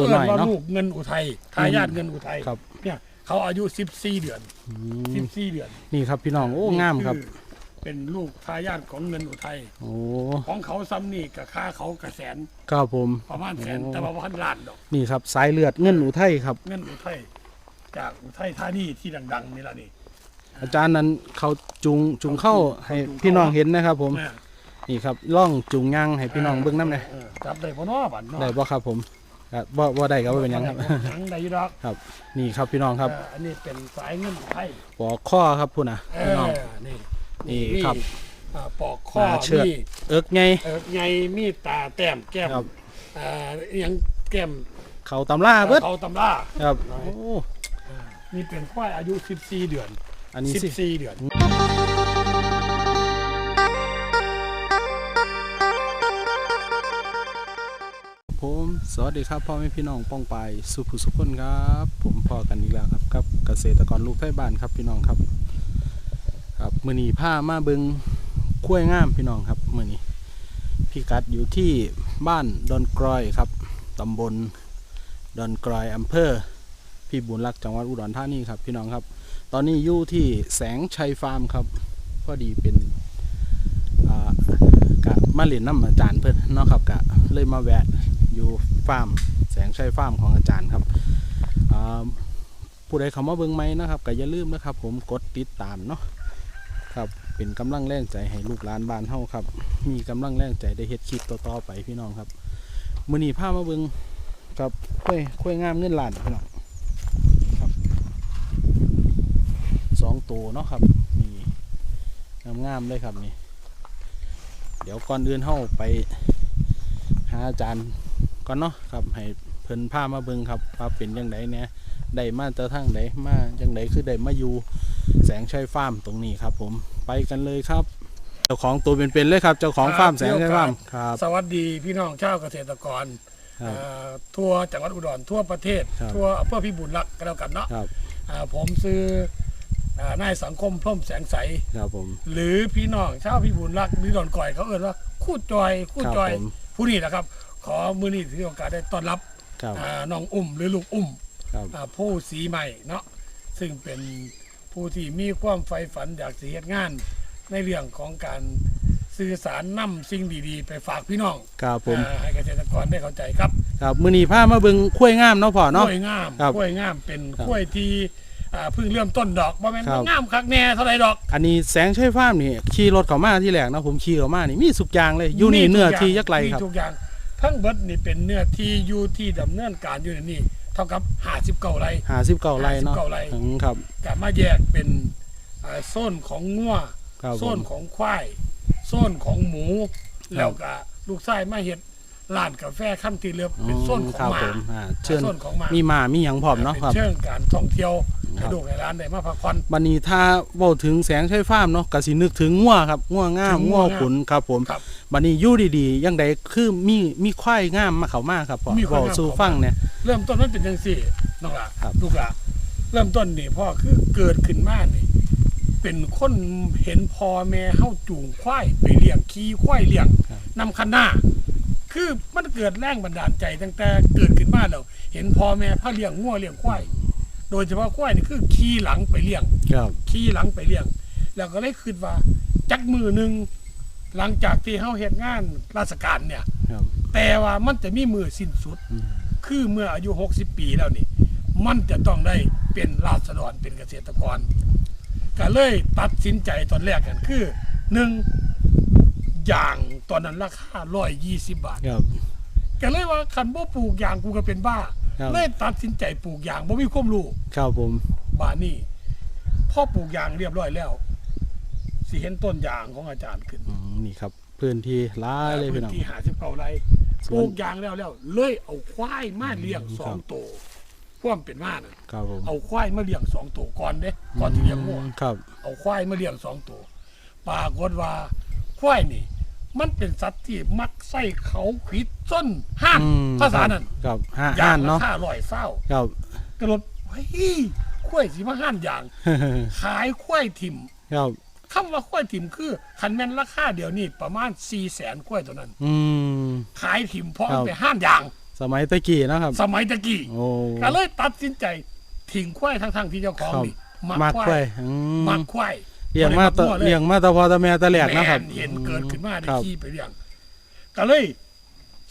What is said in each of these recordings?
ตัวเอิ้น้อยว่าเนาะลูกเงินอุทัยทายาทเงินอุทัยครับเนี่ยเขาอายุ14เดือนอืม14เดือน นี่ครับพี่น้องโอ้งามครับนี่อเป็นลูกทายาทของเงินอุทัยโอ้ของเขาซ้ำนี่กับค่าเขากระแสนครับผมประมาณแสนโอ้แต่ว่าพันล้านดอกนี่ครับสายเลือดเงินอุทัยครับ เงินอุทัยจากอุทัยธานีที่ดัง ๆ นี่ละนี่อาจารย์นั้นเขาจุงจุงเข้าให้พี่น้องเห็นนะครับ ผมแม่นี่ครับล่องจุงย่างให้พี่น้องเบิ่งน้ำเลยออจับได้บ่เนาะบัดเนาะได้บ่ครับผม ครับบ่บ่ได้ก็บ่เป็นหยังครับหยังได้อยู่ดอกครับ นี่ครับพี่น้องครับเอออันนี้เป็นสายเงินอุทัยปอกข้อครับพุ่นน่ะเอพี่น้องอนี่นี่ครับอ่าปอกข้อมาเชือดมีเอิกไง เออไงมีตาแต้มแก้มครับอ่าอหยังแก้มเขาตำล่าเบิดเขาตำราครับน้อยโอ้นี่เป็นควายอายุ 14 เดือน อันนี้สิ 14 เดือน ผมสวัสดีครับพ่อแม่พี่น้องป้องไปสุภุสุขคนครับ ผมพ่อกันอีกแล้วครับกับเกษตรกรลูกไทยบ้านครับพี่น้องครับ ครับมือนีผ้ามาเบิงคุ้วยงามพี่น้องครับมือนีพี่กัดอยู่ที่บ้านดอนกรอยครับตำบลดอนกรอยอำเภอพี่บุญรักษ์จังหวัดอุดรธานีครับพี่น้องครับ ตอนนี้อยู่ที่แสงชัยฟาร์มครับพอดีเป็นอากะมาเรียนน้ำอาจารย์เพื่อนเนาะครับกะเลยมาแวะ อยู่ฟาร์มแสงชัยฟาร์มของอาจารย์ครับผู้ใดเขามาเบิ่งไหมนะครับก็อย่าลืมนะครับ ผมกดติดตามเนาะครับเป็นกำลังแรงใจให้ลูกหลานบ้านเฮาครับ มีกำลังแรงใจได้เฮ็ดคลิปต่อๆไปพี่น้องครับมื้อนี้พามาเบิ่งกับค่อยค่อยงามเงินล้านพี่น้องครับสองตัวเนาะครับนี่งามๆเลยครับนี่ เดี๋ยวก่อนอื่นเฮาไปหาอาจารย์ ก่อนเนาะครับให้เพิ่นพามาเบิ่งครับว่าเป็นจังไดเนี่ยได้มาแต่ทางใดมาจังไดคือได้มาอยู่แสงชัยฟาร์มตรงนี้ครับ ผมไปกันเลยครับ เจ้าของตัวเป็นๆเลยครับ เจ้าของฟาร์มแสงชัยฟาร์มครับ สวัสดีพี่น้องชาวเกษตรกรครับเอ่อทั่วจังหวัดอุดรทั่วประเทศ ครับทั่วอำเภอพิบูลรักษ์ก็แล้วกันเนาะครับ อ่าผมซื้ออ่านายสังคมพร่มแสงใส ครับผม หรือพี่น้องชาวพิบูลรักษ์หรือดอนก่อยเขาเอ่นว่า คู่จอยคู่จอยครับผม ผู้นี้นะครับ ขอมือนี้ถือโอกาสได้ต้อนรับครับ อ่าน้องอุ้มหรือลูกอุ้มครับ อ่าผู้สีใหม่เนาะซึ่งเป็นผู้ที่มีความใฝ่ฝันอยากสิเฮ็ดงาน ในเรื่องของการสื่อสารนำสิ่งดีๆ ไปฝากพี่น้องครับผม อ่าให้เกษตรกรได้เข้าใจครับ ครับมื้อนี้พามาเบิ่งคุ้วยงามเนาะพ่อกเนาะล้วยงามครับกล้วยงามเป็นครับกล้วยที่อ่าเพิ่งเริ่มต้นดอกบ่แม่นครับ ว่างามคักแน่เท่าไรดอก อันนี้แสงชัยฟาร์มนี่ขี่รถเข้ามาที่แรกนะผมขี่เข้ามานี่มีสุกอยางเลยอยู่นี่เนื้อที่ยักษ์ไรครับ มีทุกอย่าง ทั้งเบิดนี่เป็นเนื้อที่อยู่ที่ดำเนินการอยู่ในนี่เท่ากับ59ไร่ หาสิบเก้าไรเนาะ59ไร่ อืมครับ ก็มาแยกเป็นอ่าโซนของงัวครับโซผมนของควายโซนของหมูแล้วก็ลูกชายมาเฮ็ดร้านกาแฟขั้นที่เลือบเป็นโซนขคอรังบหมาผมอ่าเชิญโซนของหมามีหมามีหยังพร้อมเนาะเป็นครับ เชิงการท่องเที่ยวครั ให้บลูกให้ร้านได้มาพักผ่อน บันนี้ถ้าเว้าถึงแสงชัยฟาร์มเนาะก็สินึกถึงงัวครับงัวงามถึงงังัววงามขุนครับผมครับบันนี้อยู่ดีๆยังใดคือมีมีควายงามมาเข้ามาครับพ่อมีควายเว้างาม สู่เข้ามาฟังเนี่ย เริ่มต้นมันเป็นจังซี่น้องหล่ะครับ ลูกหล่ะเริ่มต้นนี่พ่อคือเกิดขึ้นมานี่ เป็นคนเห็นพ่อแม่เฮาจูงควายไปเลี้ยงขี่ควายเลี้ยงนำคันหน้า คือมันเกิดแรงบันดาลใจตั้งแต่เกิดขึ้นมาแล้วเห็นพ่อแม่พาเลี้ยงงัวเลี้ยงควาย โดยเฉพาะควายนี่คือขี่หลังไปเลี้ยงครับขี่หลังไปเลี้ยง แล้วก็เลยคิดว่าจักมือหนึ่งหลังจากที่เฮาเฮ็ดงานราชการเนี่ย ครับแต่ว่ามันจะมีมือสิ้นสุด อืมคือเมื่ออายุ 60 ปีแล้วนี่ มันจะต้องได้เป็นราษฎรเป็นเกษตรกร ก็เลยตัดสินใจตอนแรกกันคือหนึ่งอย่างตอนนั้นราคา120บาท ครับก็เลยว่าคันบ่ปลูกอย่างกูก็เป็นบ้า ครับ เลยตัดสินใจปลูกอย่างบ่มีความรู้ครับผม บานี่พ่อปลูกยางเรียบร้อยแล้วสิเห็นต้นยางของอาจารย์ขึ้นอืมนี่ครับพื้นที่หลายเลยพื้พี่นน้อง ที่หาสิบเก้าไร่ส่วน ปลูกยางแล้วแล้วเลยเอาควายมาเลี้ยงสองครับตัวพ่วามเป็นว่าน่ะครับผมเอาควายมาเลี้ยงสองตัวก่อนเด้ก่อนที่เลี้ยงงัว ครับ เอาควายมาเลี้ยงสองตัว ปรากฏว่าควายนี่ มันเป็นสัตว์ที่มักใส่เขาขวิดส้นห้ามอืมภาษานั้นครับห้าย่าห้างนราเนาะคาร้อยเศร้าครับ กระโดดเฮ้ยควายสิมาห้านอย่าง ขายควายถิ่มครับ คำว่าควายถิ่มคือคันแม่นราคาเดี๋ยวนี้ประมาณ4ี่แสนควายตัวนั้น อืม ขายถิ่มเพราะครับมันไปห้านอย่าง สมัยตะกี้เนาะครับ สมัยตะกี้โอ้ก็เลยตัดสินใจทิ้งควายทั้งๆที่เจ้าของครับนี่มากควาไปยอืมามกควาย เลี้ยงมาตะบ่ได้มักมั่วเลยเลี้ยงมาแตะพอแตะแม่แตะแหลกนะครับ แม่เห็นเกิดขึ้นมาได้ครับ ขี่ไปเลี้ยงก็เลย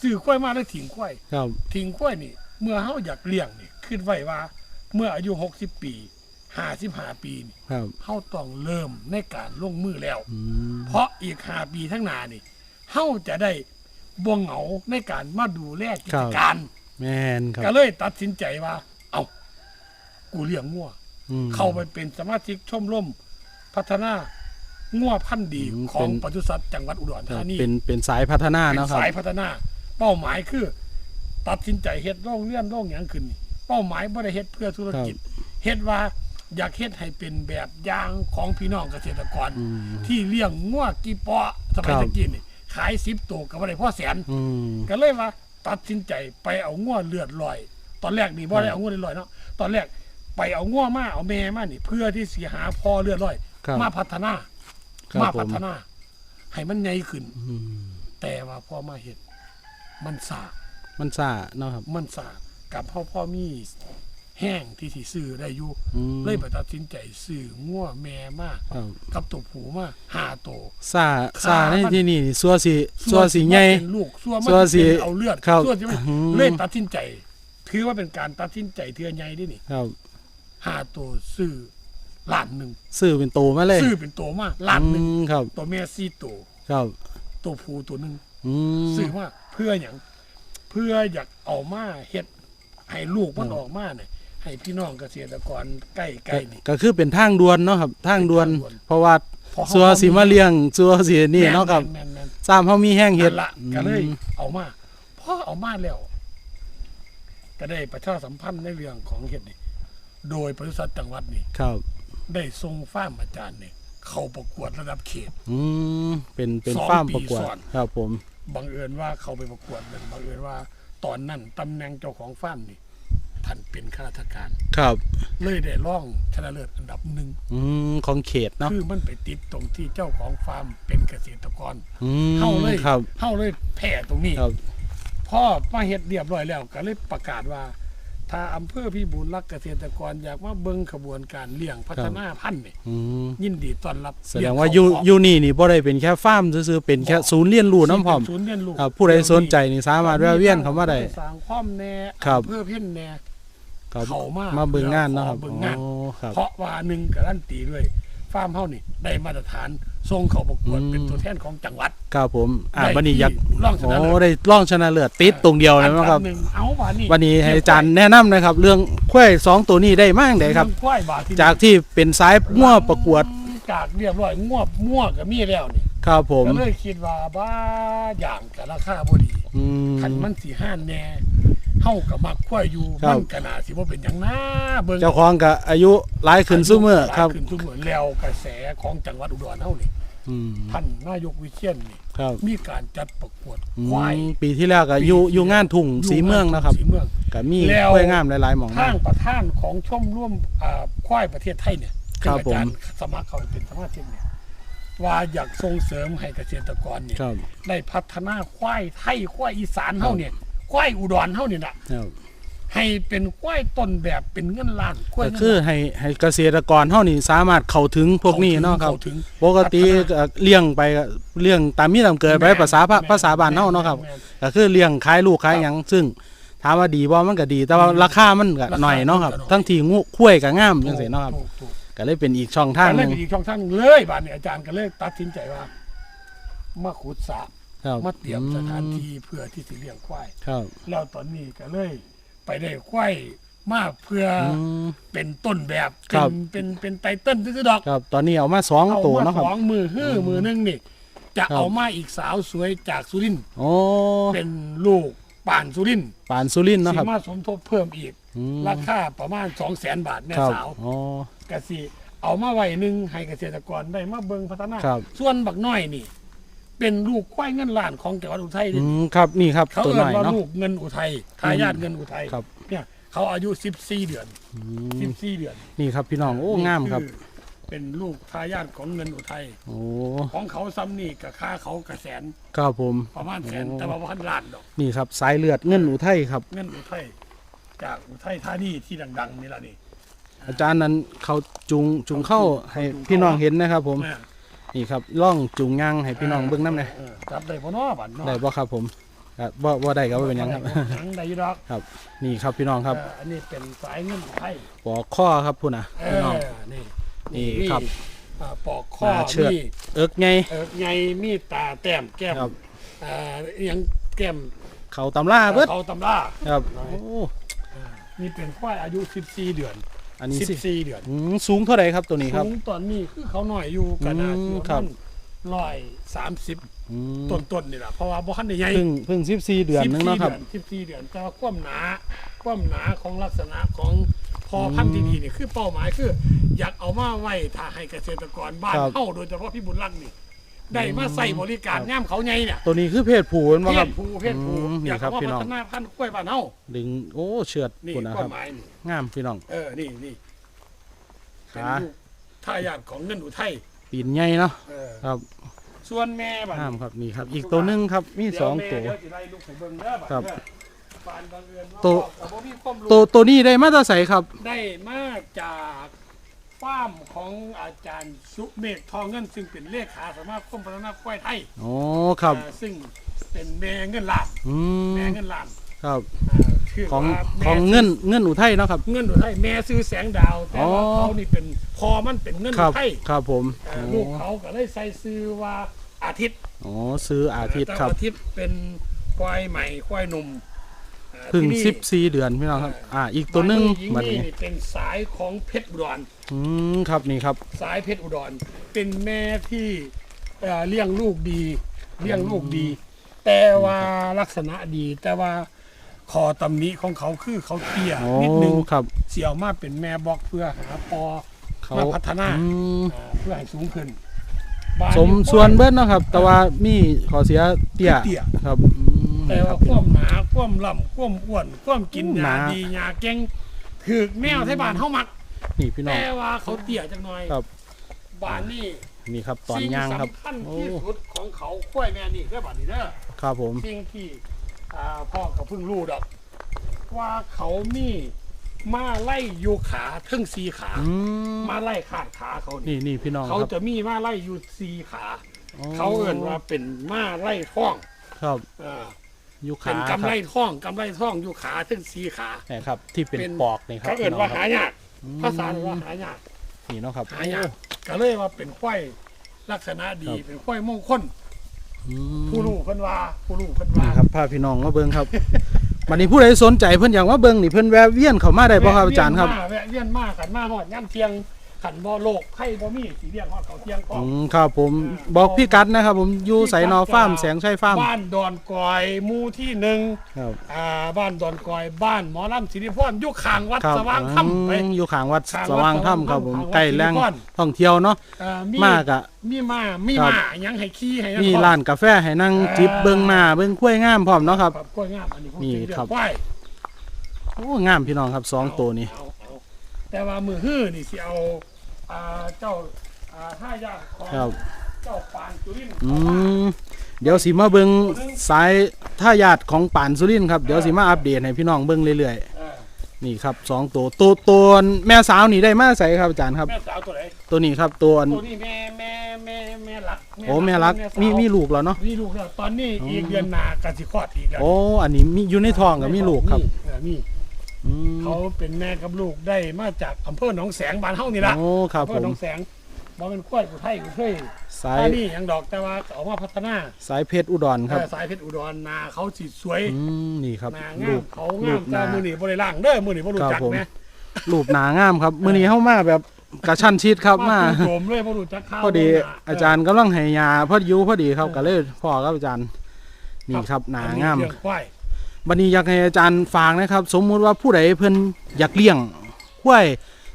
ซื้อควายมาแล้วทิ้งควายครับ ทิ้งควายนี่ เมื่อเฮาอยากเลี้ยงนี่คิดไว้ว่า เมื่ออายุ 60 ปี55ปีนี่ครับเฮาต้องเริ่มในการลงมือแล้ว อืมเพราะอีก5ปีข้างหน้านี่เฮาจะได้บ่เหงาในการมาดูแลกิจการ แม่นครับก็เลยตัดสินใจว่า เอากูเลี้ยงงัว อืมเข้าไปเป็นสมาชิกชมรม พัฒนางัวพันธุ์ดีอืมของเป็น ปศุสัตว์จังหวัดอุดรครัธาบนีเป็นเป็นสายพัฒนาเป็นเนาะครับ สายพัฒนา เป้าหมายคือ ตัดสินใจเฮ็ดโรงเรียนโรงหยังขึ้นนี่เป้าหมายบ่ได้เฮ็ดเพื่อธุรกิจเฮ็ดว่าอยากเฮ็ดให้เป็นแบบอย่างของพี่น้องเกษตรกร อืม ที่เลี้ยงงัวกี่ปอสมัยครับ ตะกี้นี่ขาย10ตัวก็บ่ได้พอแสน อืม ก็เลยว่าตัดสินใจไปเอางัวเลือดลอย ตอนแรกนี่บ่ได้ครับเอางัวเลือดลอยเนาะตอนแรกไปเอางัวมาเอาแม่มานี่ เพื่อที่สิหาพ่อเลือดลอย ครับมาพัฒนา ครับมาผพัมฒนา ให้มันใหญ่ขึ้น อืมแต่ว่าพอมาเห็นมันสามันซ่าเนาะครับมันสากับพ่อพ่อมีแห้งที่สิซื้อได้อยู่อืมเลยไปตัดสินใจซื้องัวแม่มาครับกับตัวผูมาห้าตัวซ่าขาซ่าในมัน ที่นี่นี่ซัวสิซัวสิใหญ่ เป็นลูกซัวมันซัวสิเป็นเอาเลือดครับซัวจะไม่อืม เลยตัดสินใจ ถือว่าเป็นการตัดสินใจเทือใหญ่ด้วยนี่ ครับห้าตัวซื้อ ล้านหนึ่งซื้อเป็นโตมาเลยซื้อเป็นตัวมาล้านหนึ่งอืมครับ ตัวแม่สี่ตัวครับ ตัวผูตัวหนึ่งอืมซื้อมาเพื่ออย่างเพื่ออยากเอามาเฮ็ดให้ลูกมันออกมาเนี่ยให้พี่น้องเกษตรกรใกล้ใกล้ๆนี่ก็คือเป็นทางด่วนเนาะครับทางด่วนเป็นทางด่วนเพราะว่าพอเขซัวสิมาเลี้ยงซัวสินี่เนาะครับแม่นแม่นซ้ำเฮามีแห้งแม่นเฮ็ดนั่นละก็เลยอืมเอามาพอเอามาแล้ว ก็ได้ประชาสัมพันธ์ในเรื่องของเฮ็ดนี่โดยบริษัทจังหวัดนี่ครับ ได้ส่งฟ้าร์มอาจารย์เนี่ยเข้าประกวดระดับเขต อืมเป็นเป็นสองฟาร์มปีประกวดซ้อน ครับผม บังเอิญว่าเขาไปประกวดนั่นบังเอิญว่าตอนนั้นตำแหน่งเจ้าของฟาร์มนี่ท่านเป็นข้าราชการ ครับ เลยได้ร่องชนะเลิศอันดับหนึ่งอืมของเขตเนาะคือมันไปติดตรงที่เจ้าของฟาร์มเป็นเกษตรกรอืมเข้าเลยครับ เข้าเลยแผ่ตรงนี้ ครับ พ่อมาเฮ็ดเรียบร้อยแล้วก็เลยประกาศว่า ถ้าอำเภอพี่บูรรักเกษตรกรอยากมาเบิ่งขบวนการเลี้ยงพัฒนาพันธุ์นี่อืมยินดีต้อนรับแสดงว่าอยู่อยู่นี่นี่บ่ได้เป็นแค่ฟาร์มซื่อๆเป็นแค่ศูนย์เรียนรู้น้ำพร้อมศูนย์เรียนรู้ครับผู้ใดสนใจนี่สามารถแวะเวียนเข้ามาได้สร้างความแน่ครับอำเพื่อเพ่นแน่ครับเข้ามามาเบิ่งงานเนาะครับขอเบิ่งงานอ๋อครับเพราะว่าหนึ่งการันตีด้วย ฟาร์มเฮานี่ได้มาตรฐานส่งเข้าประกวดอืม เป็นตัวแทนของจังหวัด ครับผม อ่าได้วันนี้อยากที่รองชนะโอ้เลิศ ได้ร่องชนะเลิศติดตรงเดียวเลยนะครับอันดัหนึ่งเอาบานี่วันนี้ให้อาจารย์แนะนำนะครับ เรื่องควายสองตัวนี้ได้มากเลยครับ เองควายบาที่จากที่เป็นสายมั่วประกวดจากเรียบร้อยงวบมั่วก็มีแล้วนี่ครับผมก็เลยคิดว่าบ้าอย่างกับราคาบ่ดีอืมคันมันสิห้านแน่ เฮากับมักควายอยู่ครับ มันก็น่าสิบ่เป็นหยังนะเบิ่งเจ้าของก็อายุหลายขึ้นซุมื้อครับ ขึ้นซุมื้อแล้วกระแสของจังหวัดอุดรเฮานี่อืมท่านนายกวิเชียนนี่ครับมีการจัดประกวดอืควายมปีที่แล้วก็อยู่อยู่งานทุ่งสีเมืองนะครับสีเมือง ก็มีแล้วควายงามหลายๆหม่องทางนะประธานของชมร่วมอ่าควายประเทศไทยเนี่ยครับซึ่งอาจารย์ผม สมัครเข้าไปเป็นสมาชิกเนี่ยว่าอยากส่งเสริมให้เกษตรกรเนี่ย ครับ ได้พัฒนาควายไทยควายอีสานเฮาเนี่ย ควายอุดรเฮาเนี่ยน่ะครับให้เป็นควายต้นแบบเป็นเงินล้านควายก็เงินคือล้าน ให้ให้เกษตรกรเฮานี่สามารถเข้าถึงพวกนี้เนาะครับ เข้ถึงปกติก็เลี้ยงไปก็เลี้ยงตามมีตามเกิดไปแม่นภาษาพะแม่นภาษาบ้านเฮาเนาะครับแม่นก็คือเลี้ยงขายลูกขายหยังซึ่งถามว่าดีบ่มันก็ดี แต่ว่าอืมราคามันก็ราคาหน่อยเนาะครับ มันก็น้อย ทั้งที่งูคุ้ยก็งามจังซี่เนาะครับ ถูกถูก ก็เลยเป็นอีกช่องทางก็หเลนึยงเป็นอีกช่องทางหนึ่งเลยบาดนี้อาจารย์ก็เลยตัดสินใจว่ามาขุดสระ ครับมาเตรียมสถานที่เพื่อที่จะเลี้ยงควายครับ แล้วตอนนี้ก็เลย ไปได้ควายมาเพื่อออืมเป็นต้นแบบครัเป็บ นเป็นเป็นไตเติ้ลซื่อๆดอกครับตอนนี้เอามาสองเอาตัวมาเนาะคสรับองมือฮื้อมือหนึงนี่จะครับ เอามาอีกสาวสวยจากสุรินทร์โอ้เป็นลูกป่านสุรินทร์ปานสุรินทร์เนาะสิครับมาสมทบเพิ่มอีก อืมราคาประมาณ 2 0 0แสนบาทแม่ครับสาว อ๋อ กสิเอามาไว้หนึ่งให้เกษตรกรได้มาเบิ่งพัฒนา ครับส่วนบักน้อยนี่ เป็นลูกควายเงินล้านของจังหวัดอุทัยอืนี่มครับนี่ครับเขาตัวเอ่หน่ยอยว่าเนาะ ลูกเงินอุทัยทายาทเงินอุทัยครับ เนี่ยเขาอายุ14เดือนอืม14เดือนนี่ครับพี่น้องโอ้งามครับ นี่อเป็นลูกทายาทของเงินอุทัยโอ้ของเขาซ้ำนี่กับค่าเขากระแสนครับผม ประมาณแสนโอ้ แต่ว่าพันล้านดอก นี่ครับสายเลือดเงินอุทัยครับ เงินอุทัยจากอุทัยธานีที่ดัง ๆ นี่ละนี่อาจารย์นั้นเขาจุงจุงเข้าให้พี่น้องเห็นนะครับผมนะ นี่ครับล่องจุงย่างให้พี่น้องเบิ่งน้ำเลยออจับได้พ่อน้อบัดเนาะได้บ่ครับผมอะบ่บ่ได้ก็บ่เป็นหยังครับหยังได้อยู่ดอกนี่ครับพี่น้องครับเอออันนี้เป็นสายเงินอุทัยปอกข้อครับพุ่นน่ะเอพี่น้อง อนี่นี่ครับอ่าปอกข้อหน้าเชือกมีเอิกไง เออไงมีตาแต้มแก้มครับอ่าอิหยังแก้มเขาตำล่าเบิดเขาตำรา ครับโอ้ นี่เป็นควายอายุ 14 เดือน อันนี้สิ14เดือนอืมสูงเท่าไหร่ครับตัวนี้ครับ สูงตอนนี้คือเขาหน่อยอยู่กันนะอืมที่ครับร้อยสามสิบอืมต้นๆนี่แหละเพราะว่าบ่คันได้ใหญ่เพิ่งเพิ่ง14เดือนนึงเนาะครับ สิบสี่เดือนแต่ว่าความหนาความหนาของลักษณะของพอพันธุ์ที่ดีนี่คือเป้าหมายคือ อยากเอามาไว้ถ้าให้เกษตรกรบ้านครับเฮาโดยเฉพาะพี่บุญรักนี่ ได้มาใส่บริการครับย่ามเขาใหญ่เนี่ยตัวนี้คือเพศผู้เห็นบ่เพครัศบ ผู้เพศผู้อืมนี่อยากครับเอาพี่น้มาองพัฒนาพันธุ์กล้วยบ้านเฮาดึงโอ้เชือดนี่พุ่นนะคควารัมบหมายนี่งามพี่น้อง เออนี่นี่เป็นขา ลูกทายาทของเงินอุทัยปีนใหญ่เนาะเออครับส่วนแม่บัดงามครับนี่ครับ อีกตัวหนึงครับมีสองตัว เดี๋ยแม่เดี๋ยวสิไล่ลูกให้เบิ่งเด้อบัดครับเด้อปานบังเอิญว่าตัว พ่อก็บ่มีความรู้ ตัวตัวนี้ได้มาตราใสครับ ได้มาจาก ฟาร์มของอาจารย์สุเมฆทองเงิน ซึ่งเป็นเลขาสมาคมพัฒนาควายไทยโอ้ครับ อ่าซึ่งเป็นแม่เงินล้านอืมแม่เงินล้านครับ อ่าชื่ของว่าแม่ของเงินเงินอุทัยเนาะครับ เงินอุทัยแม่ซื้อแสงดาว แต่ว่าอ๋อ เขานี่เป็นพอมันเป็นเงินครัอุบทัยครับผมอ่าโอ้ลูกเขาก็เลยใส่ซื้อว่าอาทิตย์ โอ้ซื้ออาทิตย์แต่ครับอาทิตย์เป็นควายใหม่ควายหนุ่มอ่า เพึ่งที่นี่สิบสี่เดือนพี่น้องครับ อ่า อีกตัวหนึงหญิงบัดนี่นี้เป็นสายของเพชรอุดร อืมครับนี่ครับ สายเพชรอุดร เป็นแม่ที่เอ่อเลี้ยงลูกดี เลี้ยงลูกดี แต่ว่าลักษณะดี แต่ว่าคอตำหนิของเขาคือเขาเตี้ยโอ้นิดนึงครับ เสี่ยวมาเป็นแม่บอกเพื่อหาปอเขามาพัฒนาอืมอ่าเพื่อให้สูงขึ้นบ้านสมนี้ ส่วนเบิดเนาะครับ แต่ว่ามีขอเสียเตี้ยเตี้ย ครับอืม แต่นี่คว่ารับความหนาความล่ำความอ้วนความกินหยานา ดียาเก่งถือแมวไทยบ้านเฮามัก นี่พี่น้อง แต่ว่าเขาเตี้ยจังหน่อยครับ บ้านนี่นี่ครับตอนสิ่งย่างครับ สำคัญโอ้ที่สุดของเขาควายแม่นี่เด้อบัดนี้เด้อครับผม สิ่งที่อ่าพ่อก็เพิ่งรู้ดอก ว่าเขามีมาไล่โยขาเทั้งสีขา อืมมาไล่ขาดขาเขานี่นี่นี่พี่น้องคเขารับจะมีมาไล่อยู่สีขาโอ้เขาเอ่นว่าเป็นมาไล่ท้องครับอ่า ยูเป็ขานคกำรับไรท้องกำไรท้องอยู่ขาเทั้งสีขานี่ครับ ที่เป็นเป็นปอกนี่ครับเขาเอ่นพี่ว่าคหารับยากอืมภาษาว่าหายากนี่เนาะครับหายากก็เลยว่าเป็นควายลักษณะดีครับเป็นควายมงคลอืมผู้รู้เพิ่นว่าผู้รู้เพิ่นว่านี่ครับพาพี่น้องมาเบิ่งครับวันนี้ผู้ใดสนใจเพิ่นอยากมาเบิ่งนี่เพิ่นแวะเวียนเข้ามาได้บ่ครับอาจารย์ครับแวะเวียนมาขันมาหอดย่ำเทียง ขันบ่โลกไข่บ่มีสีเรียงหอดเขาเทียงก็ อืมครับผมบอกพี่กัดนะครับ ผมอยู่ไสนอฟาร์มแสงชัยฟาร์มบ้านดอนกอยหมู่ที่หนึ่งครับอ่าบ้านดอนกอย บ้านหมอลำสิริพรอยู่ข้างวัดครับสว่างค่ำไป อืมอยู่ข้างวัดข้างวัดสว่างค่ำครับผมข้างวัดใกล้แหล่งสิริพร ท่องเที่ยวเนาะเอ่อมีมากอะ มีมามีครับ มาหยังให้ขี้ให้มีร้านกาแฟให้นั่งจิบเบิ่งหน้าเบิ่งกล้วยงามพร้อมเนาะครับ ครับกล้วยงามอันนี้ผมนี่จริงเรื่อครับงควายโอ้งามพี่น้องครับสองตัวนี้ เอาเอา แต่ว่ามือฮื้อนี่สิเอาอ่าเจ้าอ่าท่ายากของครับ เจ้าปานจุรินทร์อืมเดี๋ยวสิมาเบิ่งสายท่ายาดของป่านสุรินทร์ครับ เดี๋ยวสิมาอัปเดตให้พี่น้องเบิ่งเรื่อยเออๆ นี่ครับสองตัวตัวตัวแม่สาวนี่ได้มาใส่ครับอาจารย์ครับ แม่สาวตัวไหนตัวนี้ครับตัวตัวนี้แม่แม่แม่แม่รักโอ้แม่รักสาวมีมีลูกแล้วเนาะ มีลูกแล้วตอนนี้อ๋ออีอีกเดือนหน้าก็สิคลอดอีกแล้วโอ้อันนี้มีอยู่ในท้องกับมีลูกครับ เออมี อืมเขาเป็นแม่กับลูกได้มาจากอำเภอหนองแสงบ้านเฮานี่ล่ะโอ้ครับอำเภผอหนมองแสงบ่เป็นกล้วยกูไทยกูเคยสายอันนี้ยังดอกแต่ว่าเอามาพัฒนาสายเพชรอุดรครับเออสายเพชรอุดรนาเขาสิสวยอืมนี่ครับนางลูงามก เขาลูงามกแต่นามือนี่บ่ได้ล่างเด้อมือนี่บ่รู้จักครับผม แม่รูปหนางามครับมื้อนี้เฮามาแบบกระชั้นชิดครับมาโดมเลยบ่รู้จักข้าวพอดีบ่รู้จัก อาจารย์กำลังให้ยาพอดีอยู่พอดีครับก็เลยพ่อครับอาจารย์ นี่ครับหนาอังาม เรื่องควาย บัดนี้อยากให้อาจารย์ฝากนะครับ สมมุติว่าผู้ใดเพิ่นอยากเลี้ยงควาย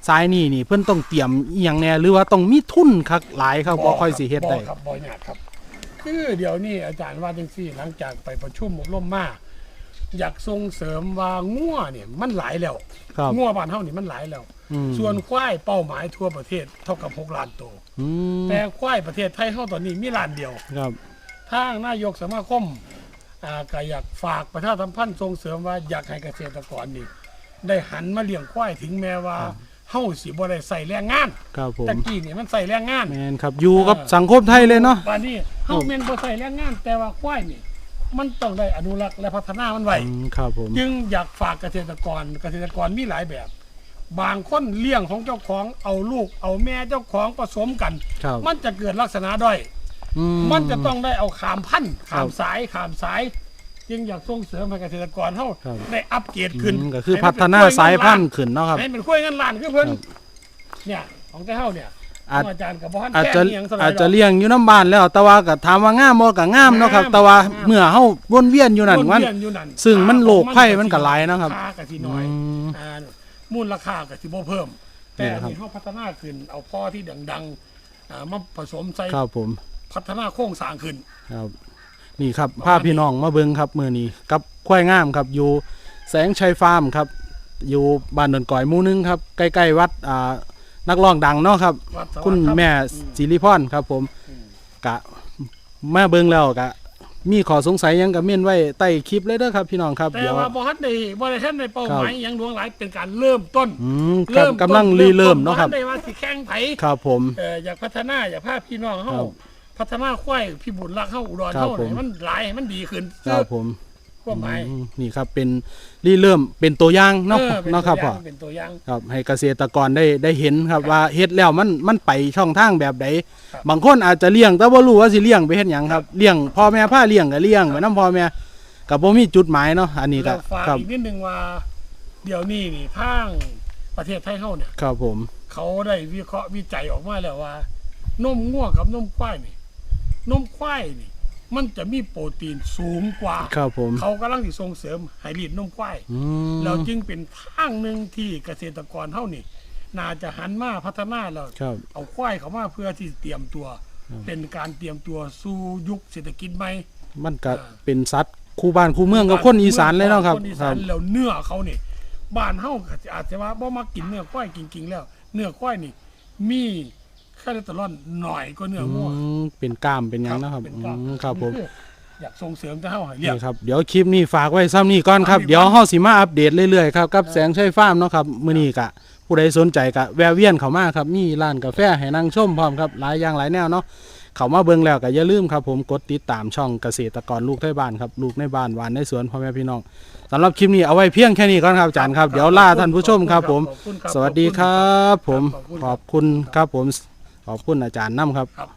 สายนี่นี่เพิ่นต้องเตรียมอีหยังแน่หรือว่าต้องมีทุนคักหลายครับบ่ค่อยสิเฮ็ดได้บ่ครับบ่ยากครับ คือเดี๋ยวนี้อาจารย์ว่าจังซี่หลังจากไปประชุมอบรมมาอยากส่งเสริมว่างัวเนี่ยมันหลายแล้วครับ งัวบ้านเฮานี่มันหลายแล้ว อืม ส่วนควายเป้าหมายทั่วประเทศเท่ากับ6ล้านตัวอืมแต่ควายประเทศไทยเฮาตอนนี้มีล้านเดียว ครับ ทางนายกสมาคม อ่าก็อยากฝากประชาสัมพันธ์ส่งเสริมว่าอยากให้เกษตรกรนี่ได้หันมาเลี้ยงควายถึงแม้ว่าเฮาสิบ่ได้ใส่แรงงานครับผมตะกี้นี่มันใส่แรงงาน แมนครับอยู่กับสังคมไทยเลยเนาะวันนี้เฮาแม่นบ่ใส่แรงงาน แต่ว่าควายนี่ มันต้องได้อนุรักษ์และพัฒนามันไว้ อืมครับผม จึงอยากฝากเกษตรกรเกษตรกรมีหลายแบบ บางคนเลี้ยงของเจ้าของเอาลูก เอาแม่เจ้าของผสมกัน ครับ มันจะเกิดลักษณะด้อยอื มันจะต้องได้เอาขามพันธุ์ครัขาบมสายขามสาย จึงอยากส่งเสริมให้เกษตรกรเฮาครับ ได้อัปเกรดขึ้นอืมก็คือพัฒนาสายพันธุ์ขึ้นเนาะครับ ให้เป็นกล้วยเงินล้านคือเพิ่นครับ เนี่ยของแต่เฮาเนี่ยอาจของอาจารย์กับบ่ทันอาจแค่จะเนียงสมัยอาจจะดกเลี้ยงอยู่น้ำบ้านแล้วแต่ว่าก็ถามว่างามบ่ก็งามเนาะครับ งาม แต่ว่างามเมื่อเฮาวนเวียนอยู่นั่นวนมัน เวียอยู่นั่นซึ่งมันโรคค่าภัยมันก็หลายนะครับ ค่าก็สิน้อย อืม อ่ามูลค่าก็สิบ่เพิ่ม แต่นี่อันนะครับ นี้เฮาพัฒนาขึ้นเอาพ่อที่ดังๆอ่ามาผสมใส่ครับผม พัฒนาโครงสร้างขึ้น ครับนี่ครับพาพี่น้องมาเบิ่งครับมื้อนี้กับควายงามครับอยู่แสงชัยฟาร์มครับ อยู่บ้านดอนก่อยหมู่หนึงครับใกล้ๆวัดอ่านักร้องดังเนาะครับ วัดสวัสดิ์คุณรับแม่อืมจิริพรครับ ผมอืมกะมาเบิ่งแล้วกะ มีขอสงสัยหยังกับเม่นไว้ใต้คลิปเลยเด้อครับพี่น้องครับแต่เดี๋ยว ว่าบ่ทันได้บ่ได้ทันได้เป้าหมายครับหยังดวงหลายเป็นการเริ่มต้นอืมครับกำลังรีเริ่มเนาะครับ บ่ทัได้ว่าสิแข่งไผครับผม เอ่ออยากพัฒนาอยากพาพี่น้องเฮาครับ พัฒนาควายพี่บุญรักเฮาอุดรครับเฮาผมให้มันหลายให้มันดีขึ้นครับผมความหมายอืมนี่ครับเป็นรีเริ่มเป็นตัวอย่างเนาะออป็เนาะครับตัวพ่ออย่างเป็นตัวอย่างครับให้เกษตรกรได้ได้เห็นครับครับว่าเฮ็ดแล้วมันมันไปช่องทางแบบใดครับบางคนอาจจะเลี้ยง แต่บ่รู้ว่าสิเลี้ยงไปเฮ็ดหยังครับเลี้ยงพ่อแม่พาเลี้ยงก็เลี้ยงไปนํพ่อแม่ก็บ่มีจุดหมายเนาะอันนี้ก็เราฝากครับอีกนิดนึงว่า เดี๋ยวนี้นี่ทางประเทศไทยเฮาเนี่ยครับผม เขาได้วิเคราะห์วิจัยออกมาแล้วว่านมง่วกับนมควายนี่ นมควายนี่ มันจะมีโปรตีนสูงกว่า ครับผม เขากำลังสิส่งเสริมให้รีดนมควายอืม เราจึงเป็นทางหนึ่งที่เกษตรกรเท่านี่น่าจะหันมาพัฒนาแล้วครับ เอาควายเขามาเพื่อที่เตรียมตัวครับเป็นการเตรียมตัวสู่ยุคเศรษฐกิจใหม่ มันก็อ่าเป็นสัตว์คู่บ้านคู่เมืองกับคนอีสานเลยเนาะครับคนอีคสารันบ แล้วเนื้อเขานี่บ้านเฮาก็อาจจะว่าบ่มากินเนื้อควายจริงๆแล้ว เนื้อควายนี่ มี คาเลสเตอรอลหน่อยกว่าเนื้ออืงัวมเป็นกล้ามเป็นหยังนะครับเป็นอืกล้ามครับผมนี่ออยากส่งเสริมจะเฮาให้เลี้ยงนี่ครับเดี๋ยวคลิปนี้ฝากไว้ซ้ำนี่ก่อนครับซ้ำนี่ก่อนเดี๋ยวเฮาสิมาอัปเดตเรื่อยๆครับกับแสงชัยฟาร์มเนาะครับมื้อนี้กะ ผู้ใดสนใจกะแวะเวียนเข้ามาครับ มีร้านกาแฟให้นั่งชมพร้อมครับหลายอย่างหลายแนวเนาะเข้ามาเบิ่งแล้วก็อย่าลืมครับ ผมกดติดตามช่องเกษตรกรลูกไทยบ้านครับลูกในบ้านหวานในสวนพ่อแม่พี่น้องสำหรับคลิปนี้เอาไว้เพียงแค่นี้ก่อนครับอาจารย์ครับเดี๋ยวลาท่านผู้ชมครับ ผม ขอบคุณครับสวัสดีครับ ผมขอบคุณขอบคุณครับผม ขอบคุณอาจารย์น้ำครับครับ